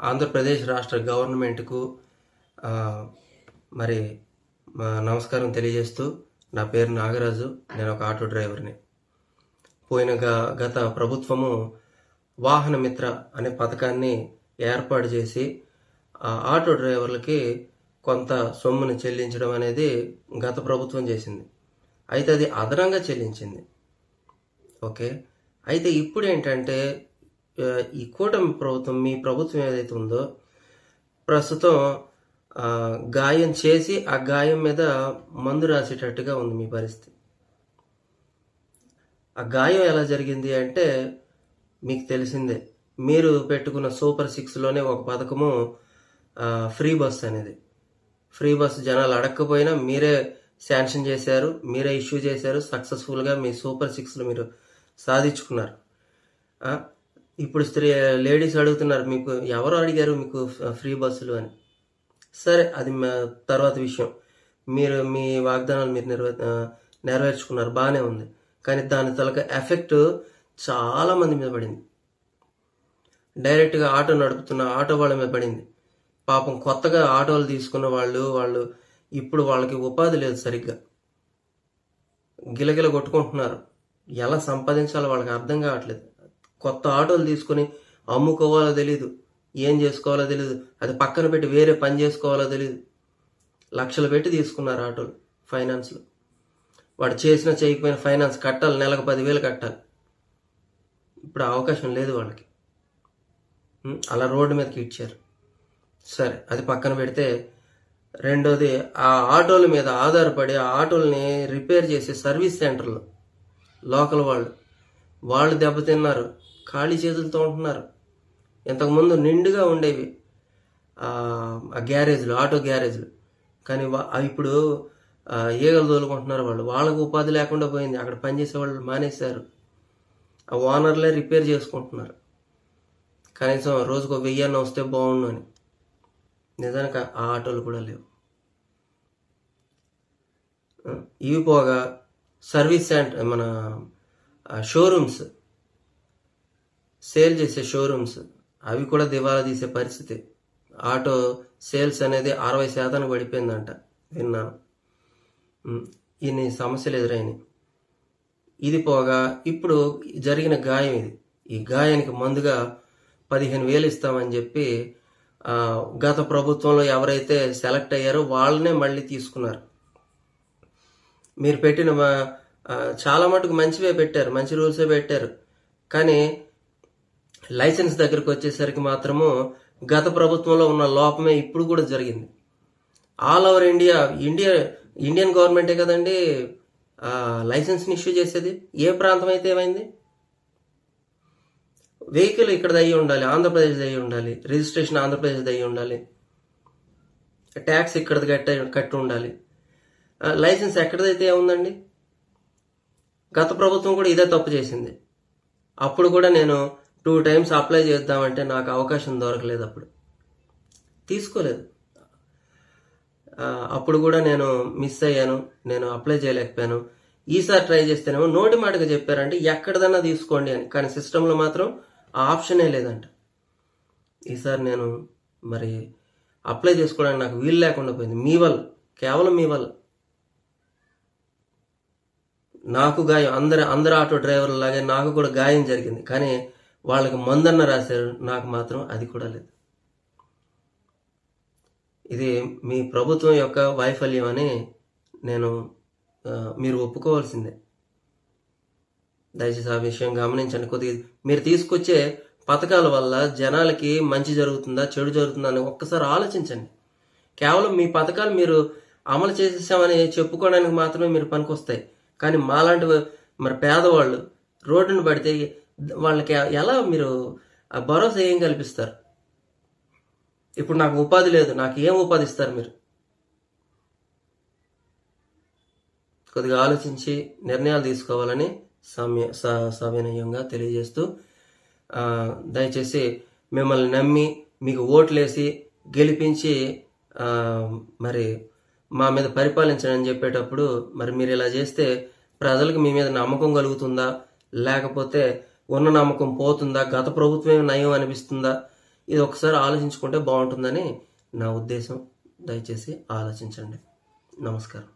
ఆంధ్రప్రదేశ్ రాష్ట్ర గవర్నమెంట్కు మరి మా నమస్కారం తెలియజేస్తూ నా పేరు నాగరాజు. నేను ఒక ఆటో డ్రైవర్ని. పోయిన గ- గత ప్రభుత్వము వాహన మిత్ర అనే పథకాన్ని ఏర్పాటు చేసి ఆ ఆటో డ్రైవర్లకి కొంత సొమ్ముని చెల్లించడం అనేది గత ప్రభుత్వం చేసింది. అయితే అది అదనంగా చెల్లించింది. ఓకే? అయితే ఇప్పుడు ఏంటంటే ఈ కూటమి ప్రభుత్వం మీ ప్రభుత్వం ఏదైతే ఉందో ప్రస్తుతం గాయం చేసి ఆ గాయం మీద మందు రాసేటట్టుగా ఉంది మీ పరిస్థితి. ఆ గాయం ఎలా జరిగింది అంటే మీకు తెలిసిందే మీరు పెట్టుకున్న సూపర్ సిక్స్లోనే ఒక పథకము ఫ్రీ బస్ అనేది. ఫ్రీ బస్ జనాలు అడగకపోయినా మీరే శాంక్షన్ చేశారు మీరే ఇష్యూ చేశారు సక్సెస్ఫుల్గా మీ సూపర్ సిక్స్లో మీరు సాధించుకున్నారు. ఇప్పుడు స్త్రీ లేడీస్ అడుగుతున్నారు మీకు ఎవరు అడిగారు మీకు ఫ్రీ బస్సులు అని? సరే అది మా- తర్వాత విషయం. మీరు మీ వాగ్దానాలు మీరు నెరవే నెరవేర్చుకున్నారు బాగానే ఉంది. కానీ దాని తలక ఎఫెక్ట్ చాలా మంది మీద పడింది. డైరెక్ట్గా ఆటో నడుపుతున్న ఆటో వాళ్ళ మీద పడింది. పాపం కొత్తగా ఆటోలు తీసుకున్న వాళ్ళు వాళ్ళు ఇప్పుడు వాళ్ళకి ఉపాధి లేదు సరిగ్గా. గిలగిల కొట్టుకుంటున్నారు. ఎలా సంపాదించాలో వాళ్ళకి అర్థం కావట్లేదు. కొత్త ఆటోలు తీసుకొని అమ్ముకోవాలో తెలీదు ఏం చేసుకోవాలో తెలియదు అది పక్కన పెట్టి వేరే పని చేసుకోవాలో తెలియదు లక్షలు పెట్టి తీసుకున్నారు ఆటోలు ఫైనాన్స్లో. వాడు చేసిన చేయకపోయిన ఫైనాన్స్ కట్టాలి నెలకు పదివేలు కట్టాలి. ఇప్పుడు అవకాశం లేదు వాళ్ళకి. అలా రోడ్డు మీదకి ఇచ్చారు. సరే అది పక్కన పెడితే రెండోది ఆ ఆటోల మీద ఆధారపడి ఆ ఆటోల్ని రిపేర్ చేసే సర్వీస్ సెంటర్లు లోకల్ వాళ్ళు. వాళ్ళు దెబ్బతిన్నారు. ఖాళీ చేతులతో ఉంటున్నారు. ఇంతకుముందు నిండుగా ఉండేవి. ఆ గ్యారేజ్లు ఆటో గ్యారేజ్లు. కానీ వా- అవి ఇప్పుడు ఏగలు ఈగలు తోలుకుంటున్నారు వాళ్ళు. వాళ్ళకు ఉపాధి లేకుండా పోయింది. అక్కడ పనిచేసే వాళ్ళు మానేశారు. ఆ ఓనర్లే రిపేర్ చేసుకుంటున్నారు. కనీసం రోజుకు వెయ్యన్న వస్తే బాగుండు అని. నిజానికి ఆ ఆటోలు కూడా లేవు. ఇవి పోగా సర్వీస్ సెంటర్ మన షోరూమ్స్. సేల్ చేసే షోరూమ్స్ అవి కూడా దివాలా తీసే పరిస్థితి. ఆటో సేల్స్ అనేది అరవై శాతానికి పడిపోయిందంట. విన్నాను ఇన్ని సమస్యలు ఎదురైనాయి. ఇది పోగా ఇప్పుడు జరిగిన గాయం ఇది. ఈ గాయానికి మందుగా పదిహేను వేలు ఇస్తామని చెప్పి గత ప్రభుత్వంలో ఎవరైతే సెలెక్ట్ అయ్యారో వాళ్ళనే మళ్ళీ తీసుకున్నారు. మీరు పెట్టిన మా- చాలా మటుకు మంచివే పెట్టారు. మంచి రూల్సే పెట్టారు. కానీ లైసెన్స్ దగ్గరకు వచ్చేసరికి మాత్రము గత ప్రభుత్వంలో ఉన్న లోపమే ఇప్పుడు కూడా జరిగింది. All over India India Indian గవర్నమెంటే కదండి లైసెన్స్ని ఇష్యూ చేసేది. ఏ ప్రాంతం అయితే ఏమైంది? వెహికల్ ఇక్కడ అయ్యి ఉండాలి ఆంధ్రప్రదేశ్ అయ్యి ఉండాలి రిజిస్ట్రేషన్ ఆంధ్రప్రదేశ్ అయ్యి ఉండాలి ట్యాక్స్ ఇక్కడది కట్ట కట్టి ఉండాలి. లైసెన్స్ ఎక్కడదైతే ఏముందండి గత ప్రభుత్వం కూడా ఇదే తప్పు చేసింది. అప్పుడు కూడా నేను టూ టైమ్స్ అప్లై చేద్దామంటే నాకు అవకాశం దొరకలేదు అప్పుడు. తీసుకోలేదు. అప్పుడు కూడా నేను మిస్ అయ్యాను. నేను అప్లై చేయలేకపోయాను. ఈసారి ట్రై చేస్తేనేమో నోటి మాటగా చెప్పారంటే ఎక్కడదన్నా తీసుకోండి అని. కానీ సిస్టంలో మాత్రం ఆ ఆప్షనే లేదంట. ఈసారి నేను మరి అప్లై చేసుకోవడానికి నాకు వీలు లేకుండా పోయింది. మీ వల్ల కేవలం మీ వల్ల. నాకు గాయం అందరి అందరు ఆటో డ్రైవర్ల లాగే నాకు కూడా గాయం జరిగింది. కానీ వాళ్ళకి మందన్న రాశారు. నాకు మాత్రం అది కూడా లేదు. ఇది మీ ప్రభుత్వం యొక్క వైఫల్యం అని నేను మీరు ఒప్పుకోవాల్సిందే. దయచేసి ఆ విషయం గమనించండి. కొద్దిగా మీరు తీసుకొచ్చే పథకాల వల్ల జనాలకి మంచి జరుగుతుందా చెడు జరుగుతుందా అని ఒక్కసారి ఆలోచించండి. కేవలం మీ పథకాలు మీరు అమలు చేసేసామని చెప్పుకోవడానికి మాత్రమే మీరు పనికొస్తాయి. కానీ మాలాంటి మరి పేదవాళ్ళు రోడ్డును పడితే వాళ్ళకి ఎలా మీరు భరోసా ఏం కల్పిస్తారు? ఇప్పుడు నాకు ఉపాధి లేదు నాకు ఏం ఉపాధి ఇస్తారు మీరు? కొద్దిగా ఆలోచించి నిర్ణయాలు తీసుకోవాలని సమయ స- సవినయంగా తెలియజేస్తూ దయచేసి మిమ్మల్ని నమ్మి మీకు ఓట్లేసి గెలిపించి మరి మా మీద పరిపాలించడని చెప్పేటప్పుడు మరి మీరు ఇలా చేస్తే ప్రజలకు మీ మీద నమ్మకం కలుగుతుందా? లేకపోతే ఉన్న నమ్మకం పోతుందా? గత ప్రభుత్వమే నయం అనిపిస్తుందా? ఇది ఒకసారి ఆలోచించుకుంటే బాగుంటుందని నా ఉద్దేశం. దయచేసి ఆలోచించండి. నమస్కారం.